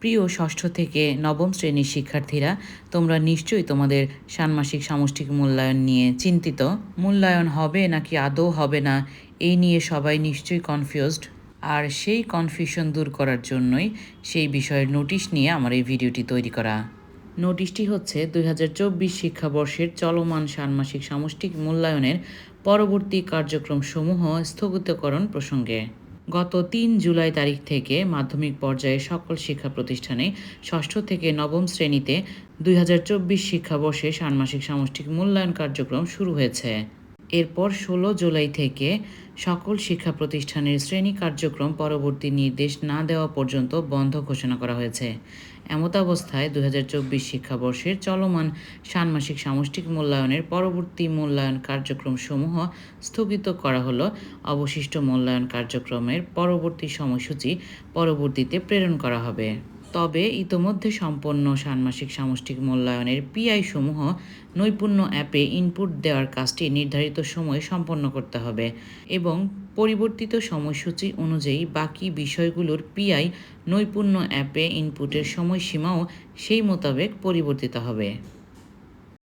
প্রিয় ষষ্ঠ থেকে নবম শ্রেণির শিক্ষার্থীরা, তোমরা নিশ্চয়ই তোমাদের ষান্মাসিক সামষ্টিক মূল্যায়ন নিয়ে চিন্তিত। মূল্যায়ন হবে নাকি আদৌ হবে না, এই নিয়ে সবাই নিশ্চয়ই কনফিউজড আর সেই কনফিউশন দূর করার জন্যই সেই বিষয়ের নোটিশ নিয়ে আমার এই ভিডিওটি তৈরি করা। নোটিশটি হচ্ছে দুই হাজার চব্বিশ শিক্ষাবর্ষের চলমান ষান্মাসিক সামষ্টিক মূল্যায়নের পরবর্তী কার্যক্রমসমূহ স্থগিতকরণ প্রসঙ্গে। গত তিন জুলাই তারিখ থেকে মাধ্যমিক পর্যায়ে সকল শিক্ষা প্রতিষ্ঠানে ষষ্ঠ থেকে নবম শ্রেণীতে দুই হাজার চব্বিশ শিক্ষাবর্ষে ষান্মাসিক সামষ্টিক মূল্যায়ন কার্যক্রম শুরু হয়েছে। এরপর ষোলো জুলাই থেকে সকল শিক্ষা প্রতিষ্ঠানের শ্রেণি কার্যক্রম পরবর্তী নির্দেশ না দেওয়া পর্যন্ত বন্ধ ঘোষণা করা হয়েছে। এমতাবস্থায় দু হাজার চব্বিশ শিক্ষাবর্ষের চলমান ষান্মাসিক সামষ্টিক মূল্যায়নের পরবর্তী মূল্যায়ন কার্যক্রমসমূহ স্থগিত করা হলো। অবশিষ্ট মূল্যায়ন কার্যক্রমের পরবর্তী সময়সূচি পরবর্তীতে প্রেরণ করা হবে। তবে ইতোমধ্যে সম্পন্ন ষাণমাসিক সামষ্টিক মূল্যায়নের পিআই সমূহ নৈপুণ্য অ্যাপে ইনপুট দেওয়ার কাজটি নির্ধারিত সময়ে সম্পন্ন করতে হবে এবং পরিবর্তিত সময়সূচি অনুযায়ী বাকি বিষয়গুলোর পিআই নৈপুণ্য অ্যাপে ইনপুটের সময়সীমাও সেই মোতাবেক পরিবর্তিত হবে।